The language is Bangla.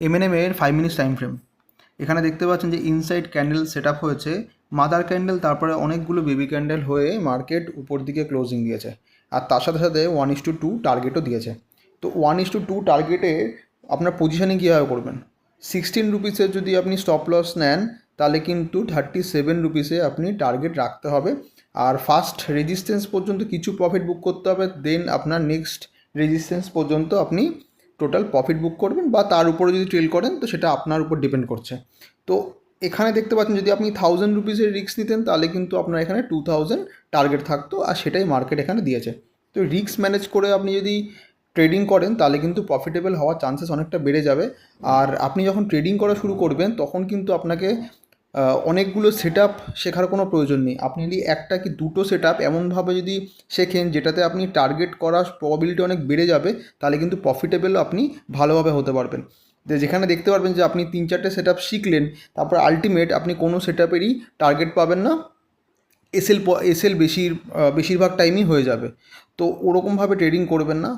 এমএনএম এর ফাইভ মিনিটস টাইম ফ্রেম এখানে দেখতে পাচ্ছেন যে ইনসাইড ক্যান্ডেল সেট হয়েছে। মাদার ক্যান্ডেল তারপরে অনেকগুলো বেবি ক্যান্ডেল হয়ে মার্কেট উপর দিকে ক্লোজিং দিয়েছে। আর তার সাথে সাথে ওয়ান ইস টু টু টার্গেটও দিয়েছে। তো ওয়ান ইস টু টু টার্গেটে আপনার পজিশনিং কীভাবে করবেন? সিক্সটিন রুপিসের যদি আপনি স্টপ লস নেন, তাহলে কিন্তু থার্টি সেভেন রুপিসে আপনি টার্গেট রাখতে হবে। আর ফার্স্ট রেজিস্ট্যান্স পর্যন্ত কিছু প্রফিট বুক করতে হবে দেন আপনার নেক্সট রেজিস্ট্যান্স পর্যন্ত আপনি টোটাল প্রফিট বুক করবেন বা তার উপরে যদি ট্রেল করেন, তো সেটা আপনার উপর ডিপেন্ড করছে। তো এখানে দেখতে পাচ্ছেন, যদি আপনি থাউজেন্ড রুপিসের রিস্ক নিতেন, তাহলে কিন্তু আপনার এখানে টু থাউজেন্ড টার্গেট থাকতো আর সেটাই মার্কেট এখানে দিয়েছে। তো রিস্ক ম্যানেজ করে আপনি যদি ট্রেডিং করেন, তাহলে কিন্তু প্রফিটেবল হওয়ার চান্সেস অনেকটা বেড়ে যাবে। আর আপনি যখন ট্রেডিং করা শুরু করবেন, তখন কিন্তু আপনাকে অনেকগুলো সেট শেখার কোনো প্রয়োজন নেই। আপনি যদি একটা কি দুটো সেট আপ এমনভাবে যদি শেখেন যেটাতে আপনি টার্গেট করার প্রবাবিলিটি অনেক বেড়ে যাবে, তাহলে কিন্তু প্রফিটেবলও আপনি ভালোভাবে হতে পারবেন। যেখানে দেখতে পারবেন যে আপনি তিন চারটে সেট শিখলেন, তারপর আলটিমেট আপনি কোনো সেট টার্গেট পাবেন না। এসএল এসএল বেশির বেশিরভাগ টাইমই হয়ে যাবে। তো ওরকমভাবে ট্রেডিং করবেন না।